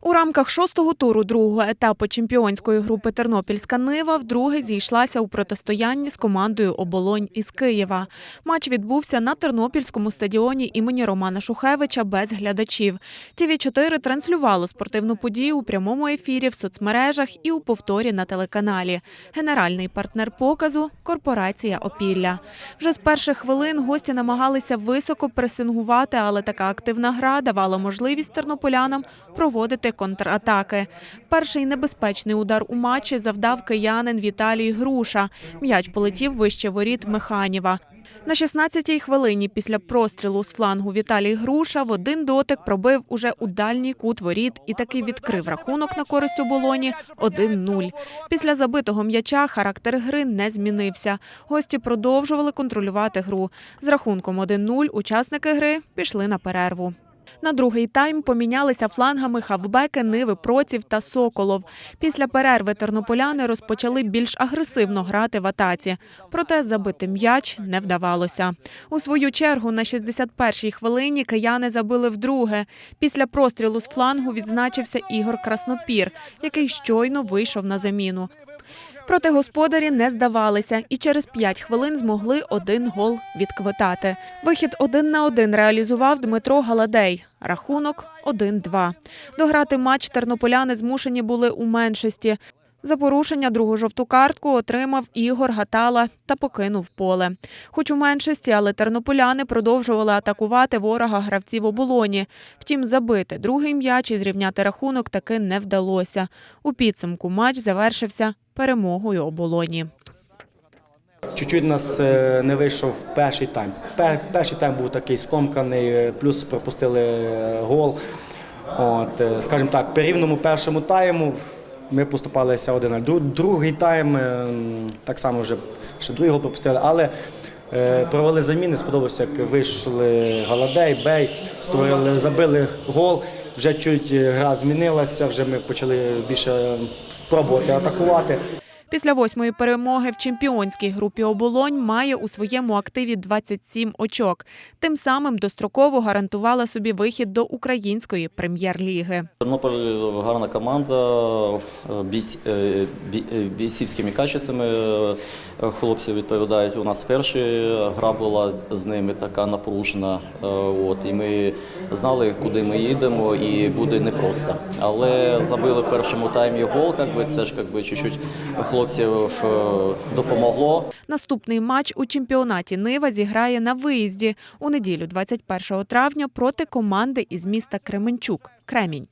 У рамках шостого туру другого етапу чемпіонської групи Тернопільська Нива вдруге зійшлася у протистоянні з командою Оболонь із Києва. Матч відбувся на Тернопільському стадіоні імені Романа Шухевича без глядачів. ТІВІ 4 транслювало спортивну подію у прямому ефірі в соцмережах і у повторі на телеканалі. Генеральний партнер показу корпорація Опілля. Вже з перших хвилин гості намагалися високо пресингувати, але така активна гра давала можливість тернополянам проводити контратаки. Перший небезпечний удар у матчі завдав киянин Віталій Груша. М'яч полетів вище воріт Механіва. На 16-й хвилині після прострілу з флангу Віталій Груша в один дотик пробив уже у дальній кут воріт і таки відкрив рахунок на користь оболоні 1-0. Після забитого м'яча характер гри не змінився. Гості продовжували контролювати гру. З рахунком 1-0 учасники гри пішли на перерву. На другий тайм помінялися флангами хавбеки, Ниви, Проців та Соколов. Після перерви тернополяни розпочали більш агресивно грати в атаці. Проте забити м'яч не вдавалося. У свою чергу на 61-й хвилині кияни забили вдруге. Після прострілу з флангу відзначився Ігор Краснопір, який щойно вийшов на заміну. Проте господарі не здавалися і через 5 хвилин змогли один гол відквитати. Вихід один на один реалізував Дмитро Галадей. Рахунок 1-2. Дограти матч тернополяни змушені були у меншості. За порушення другу жовту картку отримав Ігор Гатала та покинув поле. Хоч у меншості, але тернополяни продовжували атакувати ворога гравців оболоні. Втім, забити другий м'яч і зрівняти рахунок таки не вдалося. У підсумку матч завершився перемогою оболоні. Чуть-чуть нас е, не вийшов перший тайм. Перший тайм був такий скомканий, е, плюс пропустили е, гол. От, скажімо так, по рівному першому тайму ми поступалися один. Дру- Другий тайм е, так само вже ще другий гол пропустили, але е, провели заміни. Сподобалося, як вийшли Галадей, Бей, створили, забили гол. Вже чуть е, гра змінилася, вже ми почали більше пробувати атакувати. Після восьмої перемоги в чемпіонській групі оболонь має у своєму активі 27 очок. Тим самим достроково гарантувала собі вихід до української прем'єр-ліги. Тернополь гарна команда, е, е, бій- бійцівськими качествами е, хлопці відповідають. У нас перша гра була з- ними така напружена. От, і ми знали, куди ми їдемо, і буде непросто. Але забили в першому таймі гол, якби, це ж якби, чуть-чуть хлопців е, допомогло. Наступний матч у чемпіонаті Нива зіграє на виїзді у неділю 21 травня проти команди із міста Кременчук Кремінь.